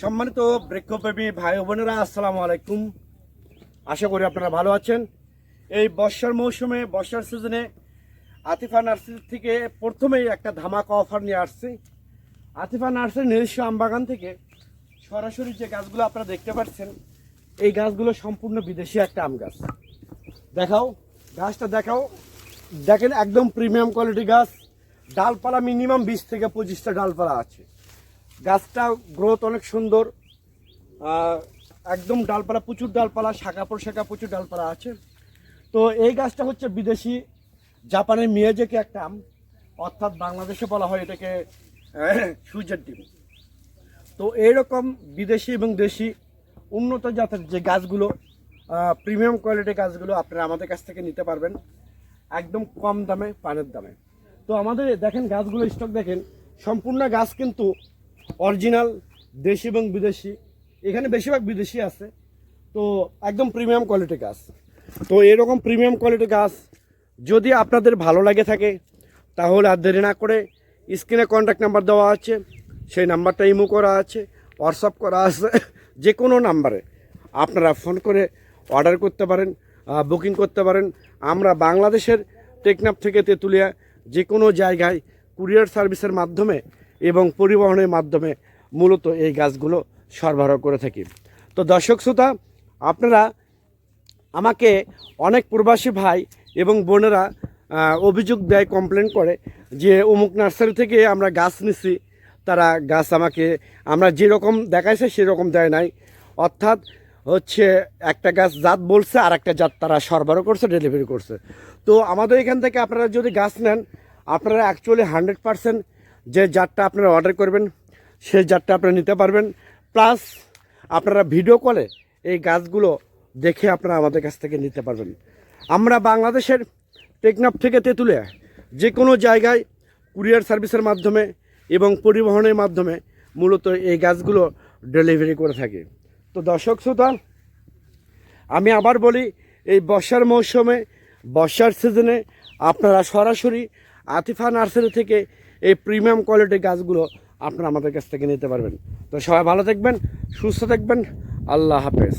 সম্মানিত বৃক্ষপ্রেমী ভাই বোনেরা, আসসালামু আলাইকুম। আশা করি আপনারা ভালো আছেন। এই বর্ষার মৌসুমে, বর্ষার সিজনে আতিফা নার্সারি থেকে প্রথমেই একটা ধামাকা অফার নিয়ে আসছি। আতিফা নার্সারি নিজস্ব আমবাগান থেকে সরাসরি যে গাছগুলো আপনারা দেখতে পাচ্ছেন, এই গাছগুলো সম্পূর্ণ বিদেশি একটা আম গাছ। দেখাও, গাছটা দেখাও। দেখেন, একদম প্রিমিয়াম কোয়ালিটি গাছ। ডালপালা মিনিমাম বিশ থেকে পঁচিশটা ডালপালা আছে। গাছটা গ্রোথ অনেক সুন্দর। একদম ডালপালা, প্রচুর ডালপালা, শাখা প্রশাখা প্রচুর ডালপালা আছে। তো এই গাছটা হচ্ছে বিদেশি, জাপানের মিয়াজেকে একটা আম। অর্থাৎ বাংলাদেশে বলা হয় এটাকে সূর্যের ডিম। তো এইরকম বিদেশি এবং দেশি উন্নত জাতের যে গাছগুলো প্রিমিয়াম কোয়ালিটির গাছগুলো আপনারা আমাদের কাছ থেকে নিতে পারবেন, একদম কম দামে, পানের দামে। তো আমাদের, দেখেন গাছগুলো স্টক দেখেন, সম্পূর্ণ গাছ কিন্তু অরিজিনাল দেশি এবং বিদেশি। এখানে বেশিরভাগ বিদেশি আছে। তো একদম প্রিমিয়াম কোয়ালিটি গাছ তো এরকম প্রিমিয়াম কোয়ালিটি গাছ যদি আপনাদের ভালো লাগে থাকে, তাহলে আর দেরি না করে স্ক্রিনে কন্ট্যাক্ট নাম্বার দেওয়া আছে। সেই নাম্বারটা ইমো করা আছে হোয়াটসঅ্যাপ করা আছে, যে কোনো নাম্বারে আপনারা ফোন করে অর্ডার করতে পারেন বুকিং করতে পারেন। আমরা বাংলাদেশের টেকনাফ থেকে তেঁতুলিয়া যে কোনো জায়গায় কুরিয়ার সার্ভিসের মাধ্যমে এবং পরিবহনের মাধ্যমে মূলত এই গাছগুলো সরবরাহ করে থাকি। তো দর্শক শ্রোতা, আপনারা আমাকে অনেক প্রবাসী ভাই এবং বোনেরা অভিযোগ দেয় কমপ্লেন করে যে অমুক নার্সারি থেকে আমরা গাছ নিছি, তারা গাছ আমাকে, আমরা যেরকম দেখাইছে সেরকম দেয় নাই। অর্থাৎ হচ্ছে একটা গাছ জাত বলছে আর একটা জাত তারা সরবরাহ করছে ডেলিভারি করছে। তো আমাদের এখান থেকে আপনারা যদি গাছ নেন, আপনারা অ্যাকচুয়ালি হান্ড্রেড পারসেন্ট যে জাতটা আপনারা অর্ডার করবেন, সেই জাতটা আপনারা নিতে পারবেন। প্লাস আপনারা ভিডিও কলে এই গাছগুলো দেখে আপনারা আমাদের কাছ থেকে নিতে পারবেন। আমরা বাংলাদেশের টেকনাফ থেকে তেঁতুলিয়া যে কোনো জায়গায় কুরিয়ার সার্ভিসের মাধ্যমে এবং পরিবহনের মাধ্যমে মূলত এই গাছগুলো ডেলিভারি করে থাকি। তো দর্শক শ্রোতা, আমি আবার বলি, এই বর্ষার মৌসুমে, বর্ষার সিজনে আপনারা সরাসরি আতিফা নার্সারি থেকে এই প্রিমিয়াম কোয়ালিটির গাছগুলো আপনারা আমাদের কাছ থেকে নিতে পারবেন। তো সবাই ভালো থাকবেন, সুস্থ থাকবেন, আল্লাহ হাফেজ।